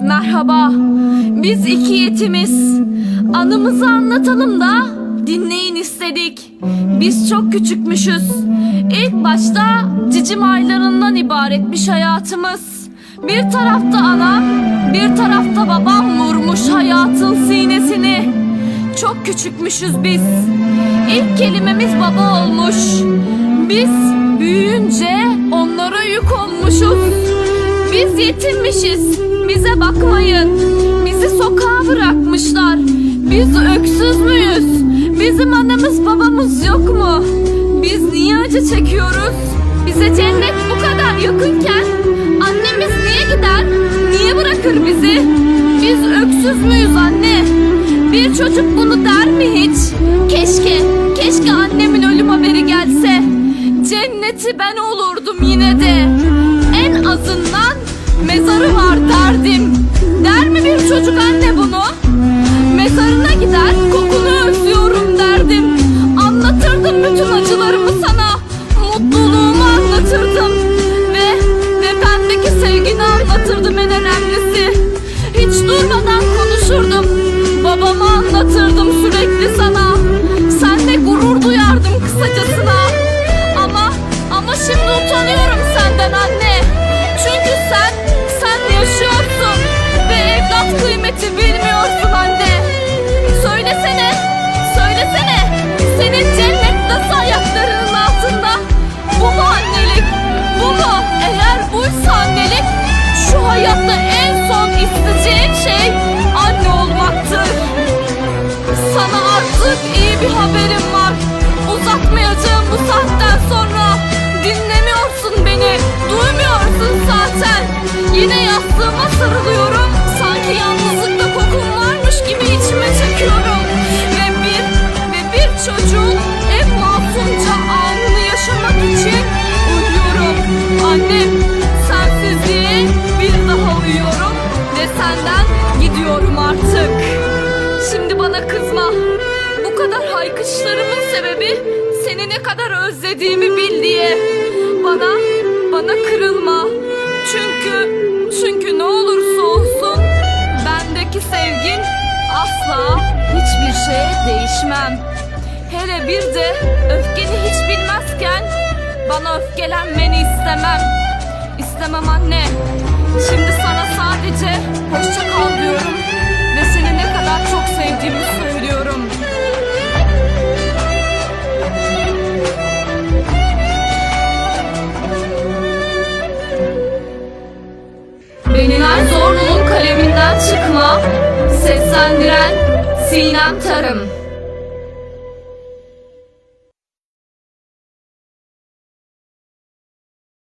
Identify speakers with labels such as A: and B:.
A: Merhaba, biz iki yetimiz. Anımızı anlatalım da dinleyin istedik. Biz çok küçükmüşüz. İlk başta cicim aylarından ibaretmiş hayatımız. Bir tarafta anam, bir tarafta babam vurmuş hayatın sinesini. Çok küçükmüşüz biz. İlk kelimemiz baba olmuş. Biz büyüyünce onlara yük olmuşuz. Biz yetinmişiz. Bize bakmayın. Bizi sokağa bırakmışlar. Biz öksüz müyüz? Bizim anamız babamız yok mu? Biz niye acı çekiyoruz? Bize cennet bu kadar yakınken annemiz niye gider? Niye bırakır bizi? Biz öksüz müyüz anne? Bir çocuk bunu der mi hiç? Keşke, keşke annemin ölüm haberi gelse. Cenneti ben olurdum yine de. Çocuk anne hayatta en son isteyeceğin şey anne olmaktır. Sana artık iyi bir haberim var. Uzatmayacağım bu saatten sonra. Dinlemiyorsun beni, duymuyorsun zaten. Yine yastığıma sarılıyorum. Sanki yalnızlıkta kokun varmış gibi içime çekiyorum. Ve bir, ve bir çocuğun en masumca anını yaşamak için uyuyorum. Annem, kızma. Bu kadar haykışlarımın sebebi seni ne kadar özlediğimi bil diye. Bana, bana kırılma. Çünkü, çünkü ne olursa olsun bendeki sevgin asla hiçbir şeye değişmem. Hele bir de öfkeni hiç bilmezken bana öfkelenmeni istemem. İstemem anne. Şimdi sana sadece hoşça kal seslendiren Sinem Tarım.